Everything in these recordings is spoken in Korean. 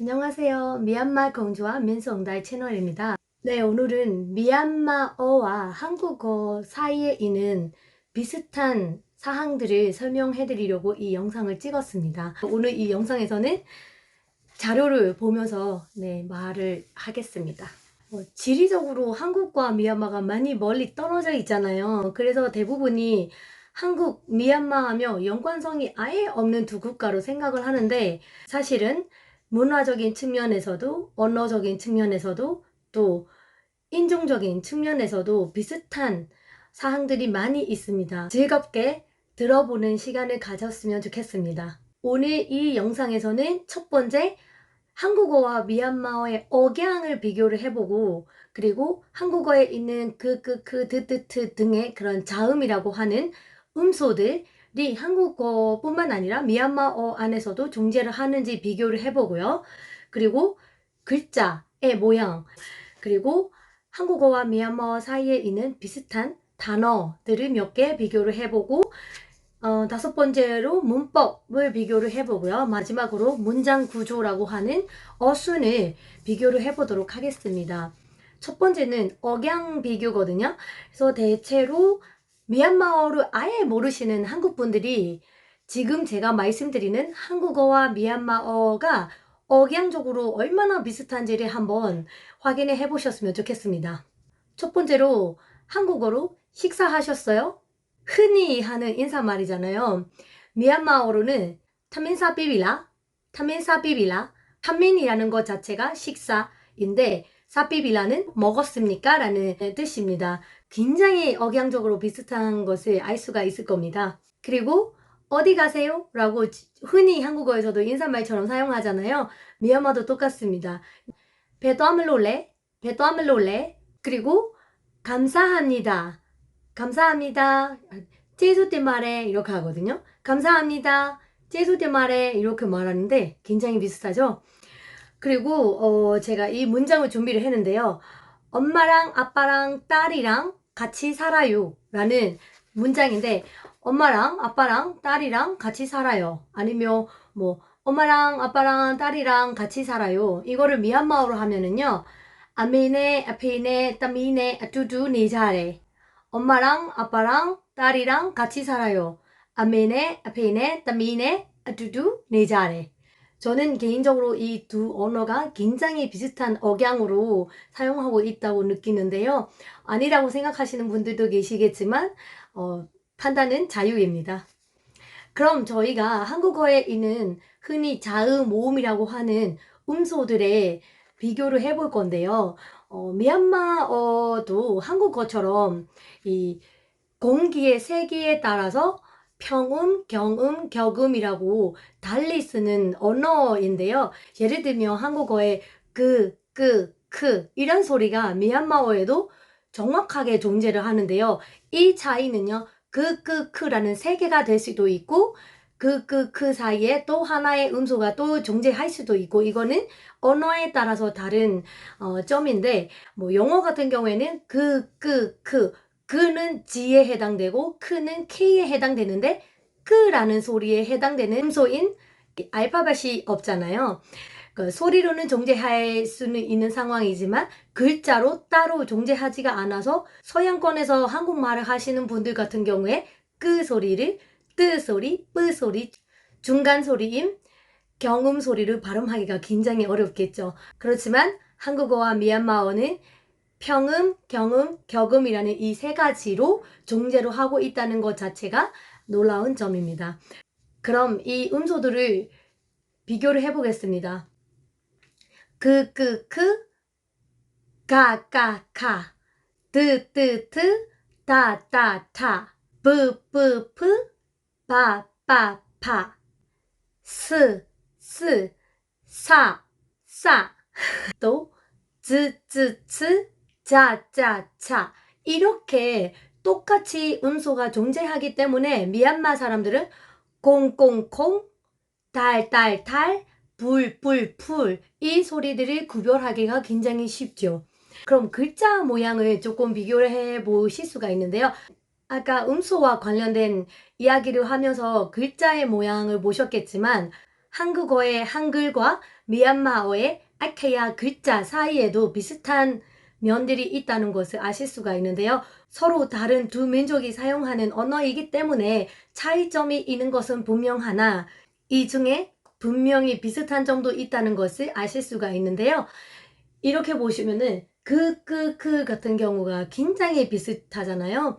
안녕하세요. 미얀마 공주와 민성다의 채널입니다. 네, 오늘은 미얀마어와 한국어 사이에 있는 비슷한 사항들을 설명해 드리려고 이 영상을 찍었습니다. 오늘 이 영상에서는 자료를 보면서 네, 말을 하겠습니다. 어, 지리적으로 한국과 미얀마가 많이 멀리 떨어져 있잖아요. 그래서 대부분이 한국, 미얀마 하며 연관성이 아예 없는 두 국가로 생각을 하는데 사실은 문화적인 측면에서도 언어적인 측면에서도 또 인종적인 측면에서도 비슷한 사항들이 많이 있습니다. 즐겁게 들어보는 시간을 가졌으면 좋겠습니다. 오늘 이 영상에서는 첫 번째 한국어와 미얀마어의 억양을 비교를 해보고 그리고 한국어에 있는 그, 그, 그, 드, 드, 트 등의 그런 자음이라고 하는 음소들 이 한국어뿐만 아니라 미얀마어 안에서도 존재를 하는지 비교를 해보고요. 그리고 글자의 모양, 그리고 한국어와 미얀마어 사이에 있는 비슷한 단어들을 몇 개 비교를 해보고 어, 다섯 번째로 문법을 비교를 해보고요. 마지막으로 문장 구조라고 하는 어순을 비교를 해보도록 하겠습니다. 첫 번째는 억양 비교거든요. 그래서 대체로 미얀마어를 아예 모르시는 한국 분들이 지금 제가 말씀드리는 한국어와 미얀마어가 억양적으로 얼마나 비슷한지를 한번 확인해 해보셨으면 좋겠습니다. 첫 번째로 한국어로 식사하셨어요? 흔히 하는 인사말이잖아요. 미얀마어로는 타민사 비빌라, 타민사 비빌라, 타민이라는 것 자체가 식사인데 사비빌라는 먹었습니까? 라는 뜻입니다. 굉장히 억양적으로 비슷한 것을 알 수가 있을 겁니다. 그리고 어디 가세요? 라고 흔히 한국어에서도 인사말처럼 사용하잖아요. 미얀마도 똑같습니다. 베토아물롤레, 베토아물롤레, 그리고 감사합니다. 감사합니다. 제수때 말에 이렇게 하거든요. 감사합니다. 제수때 말에 이렇게 말하는데 굉장히 비슷하죠? 그리고 어 제가 이 문장을 준비를 했는데요. 엄마랑 아빠랑 딸이랑 같이 살아요. 라는 문장인데 엄마랑 아빠랑 딸이랑 같이 살아요. 아니면 뭐 엄마랑 아빠랑 딸이랑 같이 살아요. 이거를 미얀마어로 하면은요. 아메네, 아페네, 따미네, 아뚜두 네자레. 엄마랑 아빠랑 딸이랑 같이 살아요. 아메네, 아페네, 따미네, 아뚜두 네자레. 저는 개인적으로 이 두 언어가 굉장히 비슷한 억양으로 사용하고 있다고 느끼는데요. 아니라고 생각하시는 분들도 계시겠지만 어, 판단은 자유입니다. 그럼 저희가 한국어에 있는 흔히 자음 모음이라고 하는 음소들의 비교를 해볼 건데요. 어, 미얀마어도 한국어처럼 이 공기의 세기에 따라서 평음, 경음, 격음이라고 달리 쓰는 언어인데요. 예를 들면 한국어에 그, 그, 크 이런 소리가 미얀마어에도 정확하게 존재를 하는데요. 이 차이는요. 그, 그, 크라는 세 개가 될 수도 있고 그, 그, 그 사이에 또 하나의 음소가 또 존재할 수도 있고 이거는 언어에 따라서 다른 어, 점인데 뭐 영어 같은 경우에는 그, 그, 그 그는 G에 해당되고 크는 K에 해당되는데 그라는 소리에 해당되는 음소인 알파벳이 없잖아요. 그 소리로는 존재할 수는 있는 상황이지만 글자로 따로 존재하지가 않아서 서양권에서 한국말을 하시는 분들 같은 경우에 그 소리를 뜨 소리, 뿌 소리, 중간 소리임, 경음 소리를 발음하기가 굉장히 어렵겠죠. 그렇지만 한국어와 미얀마어는 평음, 경음, 격음이라는 이 세 가지로 존재로 하고 있다는 것 자체가 놀라운 점입니다. 그럼 이 음소들을 비교를 해보겠습니다. 그, 그, 그, 가, 가, 가, 뜨, 뜨, 트, 다, 다, 타, 뿌, 뿌, 푸, 바, 바, 파, 스, 스, 사, 사, 또, 즈, 즈, 츠, 자, 자, 자. 이렇게 똑같이 음소가 존재하기 때문에 미얀마 사람들은 콩콩콩, 달달달, 불불불 이 소리들을 구별하기가 굉장히 쉽죠. 그럼 글자 모양을 조금 비교를 해 보실 수가 있는데요. 아까 음소와 관련된 이야기를 하면서 글자의 모양을 보셨겠지만 한국어의 한글과 미얀마어의 아케야 글자 사이에도 비슷한 면들이 있다는 것을 아실 수가 있는데요. 서로 다른 두 민족이 사용하는 언어이기 때문에 차이점이 있는 것은 분명하나 이 중에 분명히 비슷한 점도 있다는 것을 아실 수가 있는데요. 이렇게 보시면은 그, 그, 그 같은 경우가 굉장히 비슷하잖아요.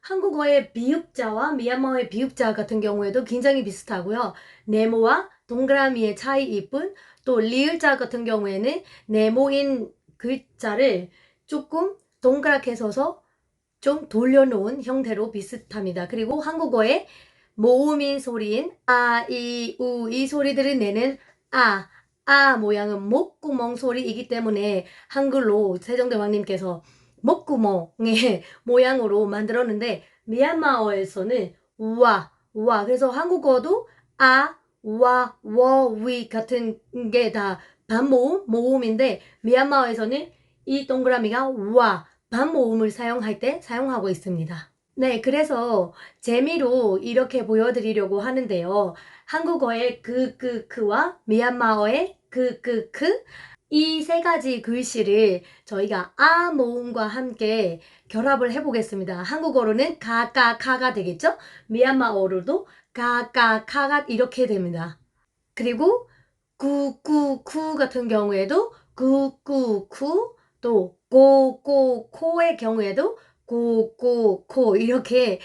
한국어의 비읍자와 미얀마어의 비읍자 같은 경우에도 굉장히 비슷하고요. 네모와 동그라미의 차이일 뿐, 또 리을자 같은 경우에는 네모인 글자를 조금 동그랗게 써서 좀 돌려놓은 형태로 비슷합니다. 그리고 한국어의 모음인 소리인 아, 이, 우, 이 소리들을 내는 아, 아 모양은 목구멍 소리이기 때문에 한글로 세종대왕님께서 목구멍의 모양으로 만들었는데 미얀마어에서는 우와, 우와. 그래서 한국어도 아, 우와, 워, 위 같은 게 다 반모음, 모음인데 미얀마어에서는 이 동그라미가 우와, 반모음을 사용할 때 사용하고 있습니다. 네, 그래서 재미로 이렇게 보여드리려고 하는데요. 한국어의 그, 그, 그와 미얀마어의 그, 그, 그, 이 세 가지 글씨를 저희가 아 모음과 함께 결합을 해보겠습니다. 한국어로는 가, 까, 카가 되겠죠? 미얀마어로도 가, 까, 카가 이렇게 됩니다. 그리고 구, 구, 쿠 같은 경우에도 구, 구, 쿠, 또 고, 고, 코의 경우에도 고, 고, 코 이렇게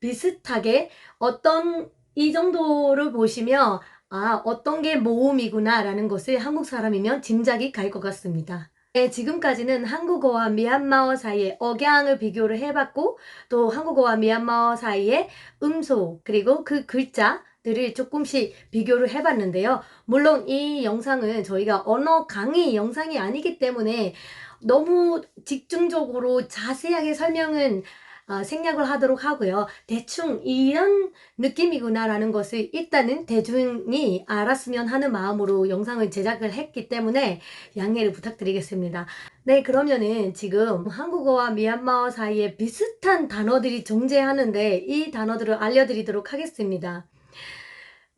비슷하게 어떤 이 정도를 보시면 아, 어떤 게 모음이구나 라는 것을 한국 사람이면 짐작이 갈 것 같습니다. 네, 지금까지는 한국어와 미얀마어 사이의 억양을 비교를 해봤고 또 한국어와 미얀마어 사이의 음소 그리고 그 글자 들을 조금씩 비교를 해봤는데요. 물론 이 영상은 저희가 언어 강의 영상이 아니기 때문에 너무 집중적으로 자세하게 설명은 어, 생략을 하도록 하고요. 대충 이런 느낌이구나라는 것을 일단은 대중이 알았으면 하는 마음으로 영상을 제작을 했기 때문에 양해를 부탁드리겠습니다. 네, 그러면은 지금 한국어와 미얀마어 사이에 비슷한 단어들이 존재하는데 이 단어들을 알려드리도록 하겠습니다.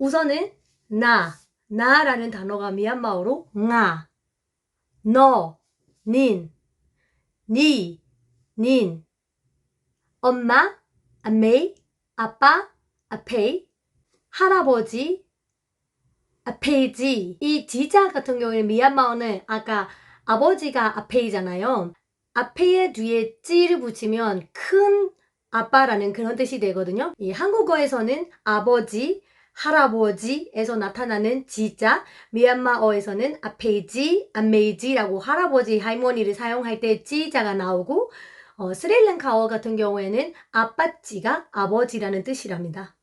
우선은 나, 나라는 단어가 미얀마어로 nga, 너, 닌, 니, 닌, 엄마, 아메이, 아빠, 아페이, 할아버지, 아페이지. 이 지자 같은 경우에는 미얀마어는 아까 아버지가 아페이잖아요. 아페이의 뒤에 찌를 붙이면 큰 아빠라는 그런 뜻이 되거든요. 이 한국어에서는 아버지, 할아버지에서 나타나는 지자, 미얀마어에서는 아페이지, 아메이지라고 할아버지, 할머니를 사용할 때 지자가 나오고 어, 스리랑카어 같은 경우에는 아빠지가 아버지라는 뜻이랍니다.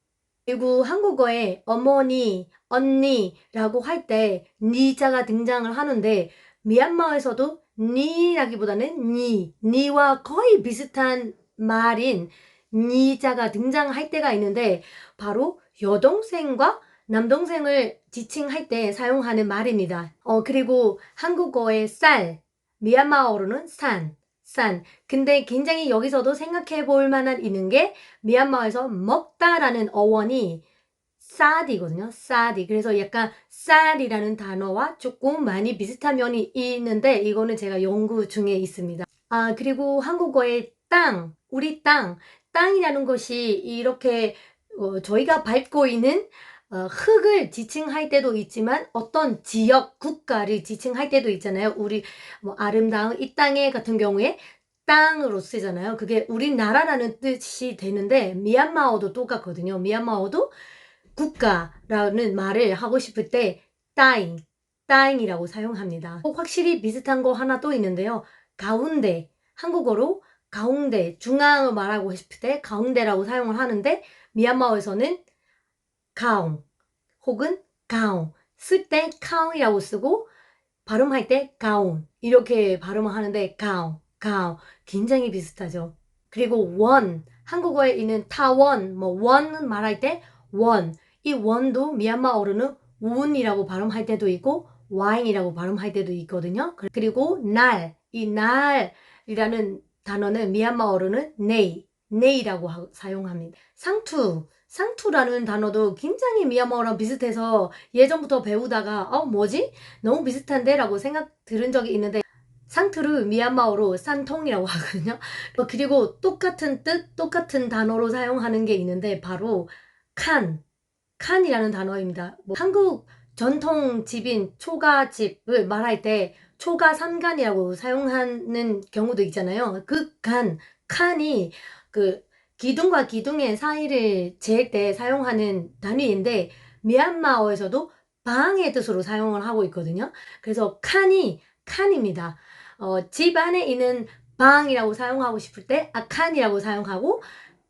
그리고 한국어에 어머니, 언니라고 할 때 니자가 등장을 하는데 미얀마에서도 니라기보다는 니, 니와 거의 비슷한 말인 니자가 등장할 때가 있는데 바로 여동생과 남동생을 지칭할 때 사용하는 말입니다. 어, 그리고 한국어의 쌀, 미얀마어로는 산, 산. 근데 굉장히 여기서도 생각해 볼 만한 있는 게 미얀마에서 먹다라는 어원이 쌀이거든요. 쌀이. 그래서 약간 쌀이라는 단어와 조금 많이 비슷한 면이 있는데 이거는 제가 연구 중에 있습니다. 아, 그리고 한국어의 땅, 우리 땅, 땅이라는 것이 이렇게 어, 저희가 밟고 있는 어, 흙을 지칭할 때도 있지만 어떤 지역, 국가를 지칭할 때도 있잖아요. 우리 뭐 아름다운 이 땅에 같은 경우에 땅으로 쓰잖아요. 그게 우리나라라는 뜻이 되는데 미얀마어도 똑같거든요. 미얀마어도 국가라는 말을 하고 싶을 때 따잉, 따잉이라고 사용합니다. 확실히 비슷한 거 하나 또 있는데요. 가운데, 한국어로 가운데, 중앙을 말하고 싶을 때 가운데라고 사용을 하는데 미얀마어에서는 가옹 혹은 가옹. 쓸 때 카옹이라고 쓰고 발음할 때 가온 이렇게 발음을 하는데 가옹 가옹. 굉장히 비슷하죠. 그리고 원. 한국어에 있는 타원 뭐원 말할 때 원. 이 원도 미얀마어로는 운이라고 발음할 때도 있고 와인이라고 발음할 때도 있거든요. 그리고 날. 이 날이라는 단어는 미얀마어로는 네이 네이라고 사용합니다. 상투 상투라는 단어도 굉장히 미얀마어랑 비슷해서 예전부터 배우다가 어 뭐지? 너무 비슷한데? 라고 생각 들은 적이 있는데 상투를 미얀마어로 산통이라고 하거든요. 어, 그리고 똑같은 뜻, 똑같은 단어로 사용하는 게 있는데 바로 칸, 칸이라는 단어입니다. 뭐 한국 전통 집인 초가집을 말할 때 초가 삼간이라고 사용하는 경우도 있잖아요. 그 간, 칸이 그 기둥과 기둥의 사이를 잴 때 사용하는 단위인데 미얀마어에서도 방의 뜻으로 사용을 하고 있거든요. 그래서 칸이 칸입니다. 어, 집 안에 있는 방이라고 사용하고 싶을 때 아칸이라고 사용하고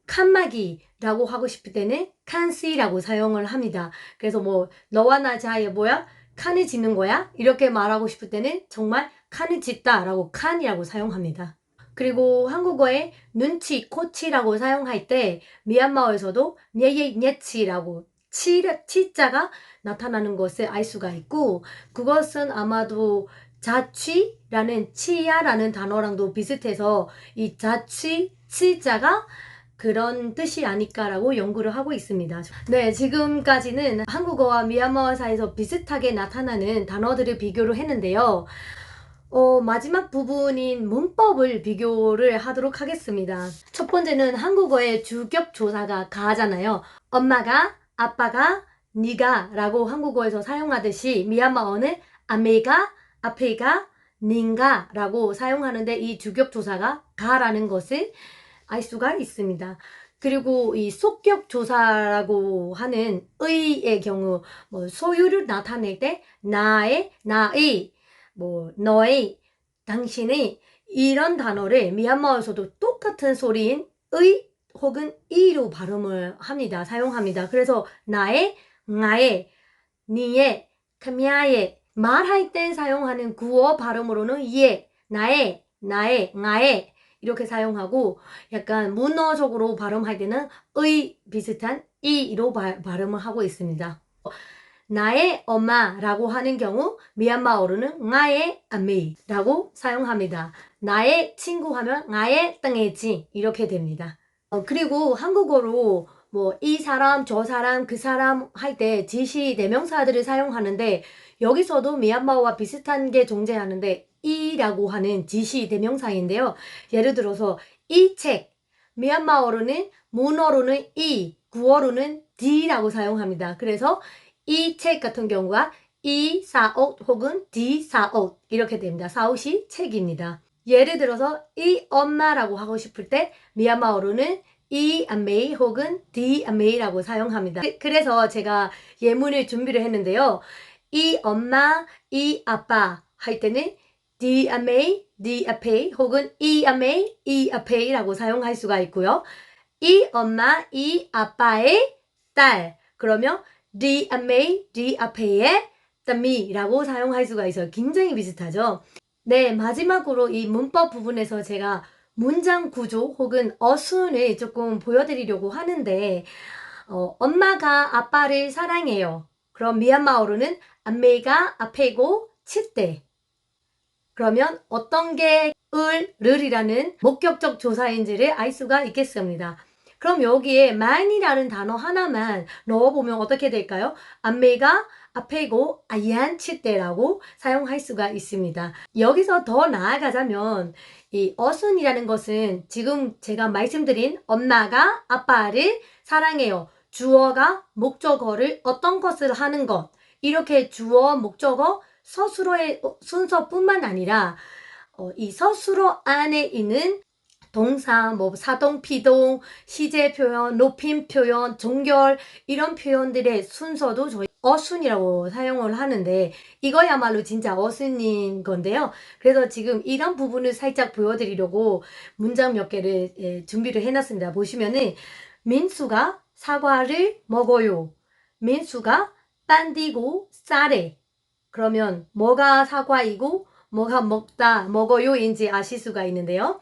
칸막이라고 하고 싶을 때는 칸시라고 사용을 합니다. 그래서 뭐 너와 나 자의 뭐야? 칸을 짓는 거야? 이렇게 말하고 싶을 때는 정말 칸을 짓다 라고 칸이라고 사용합니다. 그리고 한국어에 눈치, 코치라고 사용할 때 미얀마어에서도 녜예 녜치라고 치, 치자가 나타나는 것을 알 수가 있고 그것은 아마도 자취라는 치야라는 단어랑도 비슷해서 이 자취, 치자가 그런 뜻이 아닐까라고 연구를 하고 있습니다. 네, 지금까지는 한국어와 미얀마어 사이에서 비슷하게 나타나는 단어들을 비교를 했는데요. 어, 마지막 부분인 문법을 비교를 하도록 하겠습니다. 첫 번째는 한국어의 주격 조사가 가잖아요. 엄마가, 아빠가, 니가 라고 한국어에서 사용하듯이 미얀마어는 아메가, 아페가, 닌가 라고 사용하는데 이 주격 조사가 가라는 것을 알 수가 있습니다. 그리고 이 속격 조사라고 하는 의의 경우 뭐 소유를 나타낼 때 나의, 나의, 뭐 너의, 당신의 이런 단어를 미얀마어에서도 똑같은 소리인 의 혹은 이로 발음을 합니다. 사용합니다. 그래서 나의, 나의, 니의, 카미아의 말할 때 사용하는 구어 발음으로는 예, 나의, 나의, 나의 이렇게 사용하고 약간 문어적으로 발음할 때는 의 비슷한 이로 바, 발음을 하고 있습니다. 나의 엄마라고 하는 경우 미얀마어로는 나의 아미라고 사용합니다. 나의 친구 하면 나의 땅에지 이렇게 됩니다. 어, 그리고 한국어로 뭐 이 사람, 저 사람, 그 사람 할 때 지시 대명사들을 사용하는데 여기서도 미얀마어와 비슷한 게 존재하는데 이라고 하는 지시 대명사인데요. 예를 들어서 이 책, 미얀마어로는 문어로는 이, 구어로는 디라고 사용합니다. 그래서 이 책 같은 경우가 이 사옷 혹은 디 사옷 이렇게 됩니다. 사옷이 책입니다. 예를 들어서 이 엄마라고 하고 싶을 때 미얀마어로는 이 아메이 혹은 디 아메이라고 사용합니다. 그래서 제가 예문을 준비를 했는데요. 이 엄마, 이 아빠 할 때는 디 아메이, 디 아페이 혹은 이 아메이, 이 아페이라고 사용할 수가 있고요. 이 엄마, 이 아빠의 딸 그러면 디 아메이, 디 아페이의 딸미라고 사용할 수가 있어요. 굉장히 비슷하죠. 네, 마지막으로 이 문법 부분에서 제가 문장 구조 혹은 어순을 조금 보여드리려고 하는데 어, 엄마가 아빠를 사랑해요. 그럼 미얀마어로는 안메이가 앞에고 칠대 그러면 어떤 게 을, 를이라는 목격적 조사인지를 알 수가 있겠습니다. 그럼 여기에 man이라는 단어 하나만 넣어보면 어떻게 될까요? 안메가 앞에고 칠때라고 사용할 수가 있습니다. 여기서 더 나아가자면 이 어순이라는 것은 지금 제가 말씀드린 엄마가 아빠를 사랑해요. 주어가 목적어를 어떤 것을 하는 것 이렇게 주어 목적어 서술어의 순서뿐만 아니라 어, 이 서술어 안에 있는 동사, 뭐 사동, 피동, 시제 표현, 높임 표현, 종결 이런 표현들의 순서도 저희 어순이라고 사용을 하는데 이거야말로 진짜 어순인 건데요. 그래서 지금 이런 부분을 살짝 보여드리려고 문장 몇 개를 예, 준비를 해놨습니다. 보시면은 민수가 사과를 먹어요. 민수가 빤디고 쌀에 그러면 뭐가 사과이고 뭐가 먹다 먹어요인지 아실 수가 있는데요.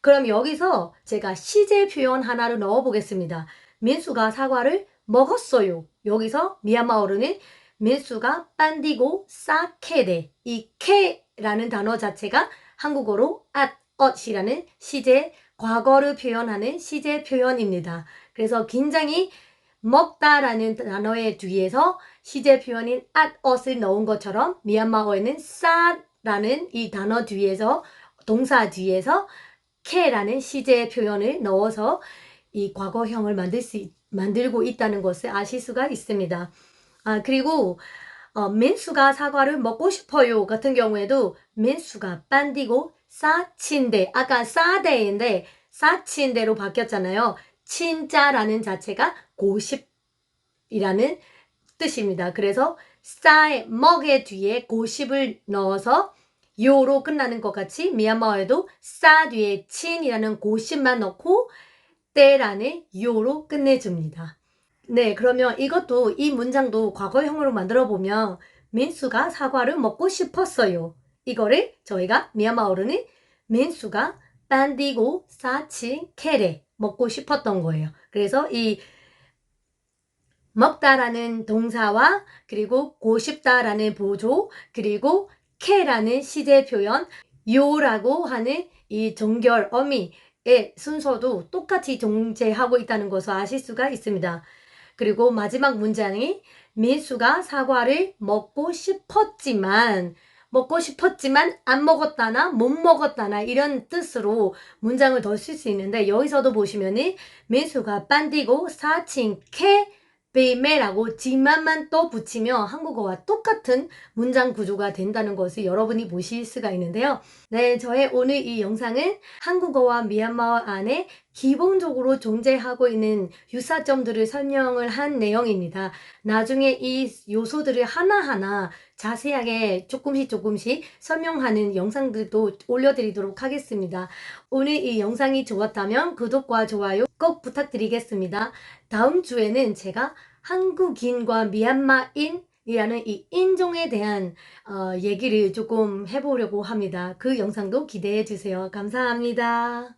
그럼 여기서 제가 시제 표현 하나를 넣어 보겠습니다. 민수가 사과를 먹었어요. 여기서 미얀마어로는 민수가 빤디고 싸케데 이 케라는 단어 자체가 한국어로 앗, 엇이라는 시제 과거를 표현하는 시제 표현입니다. 그래서 굉장히 먹다라는 단어의 뒤에서 시제 표현인 at ot을 넣은 것처럼 미얀마어에는 싸라는 이 단어 뒤에서 동사 뒤에서 캐라는 시제 표현을 넣어서 이 과거형을 만들 수 있- 만들고 있다는 것을 아실 수가 있습니다. 아 그리고 어, 민수가 사과를 먹고 싶어요 같은 경우에도 민수가 빤디고 싸친데 아까 싸대인데 싸친데로 바뀌었잖아요. 친자라는 자체가 고십이라는 뜻입니다. 그래서 싸의 먹의 뒤에 고십을 넣어서 요로 끝나는 것 같이 미얀마어에도 싸 뒤에 친이라는 고십만 넣고 때라는 요로 끝내줍니다. 네, 그러면 이것도 이 문장도 과거형으로 만들어 보면 민수가 사과를 먹고 싶었어요. 이거를 저희가 미얀마어로는 민수가 빤디고 사치 케레 먹고 싶었던 거예요. 그래서 이 먹다라는 동사와 그리고 고싶다라는 보조 그리고 케라는 시제 표현 요라고 하는 이 정결 어미의 순서도 똑같이 존재하고 있다는 것을 아실 수가 있습니다. 그리고 마지막 문장이 민수가 사과를 먹고 싶었지만 먹고 싶었지만 안 먹었다나 못 먹었다나 이런 뜻으로 문장을 더 쓸 수 있는데 여기서도 보시면은 민수가 빤디고 사칭 캐 베이메라고 지만만 또 붙이면 한국어와 똑같은 문장 구조가 된다는 것을 여러분이 보실 수가 있는데요. 네, 저의 오늘 이 영상은 한국어와 미얀마어 안에 기본적으로 존재하고 있는 유사점들을 설명을 한 내용입니다. 나중에 이 요소들을 하나하나 자세하게 조금씩 조금씩 설명하는 영상들도 올려드리도록 하겠습니다. 오늘 이 영상이 좋았다면 구독과 좋아요 꼭 부탁드리겠습니다. 다음 주에는 제가 한국인과 미얀마인 이라는 이 인종에 대한 어, 얘기를 조금 해보려고 합니다. 그 영상도 기대해 주세요. 감사합니다.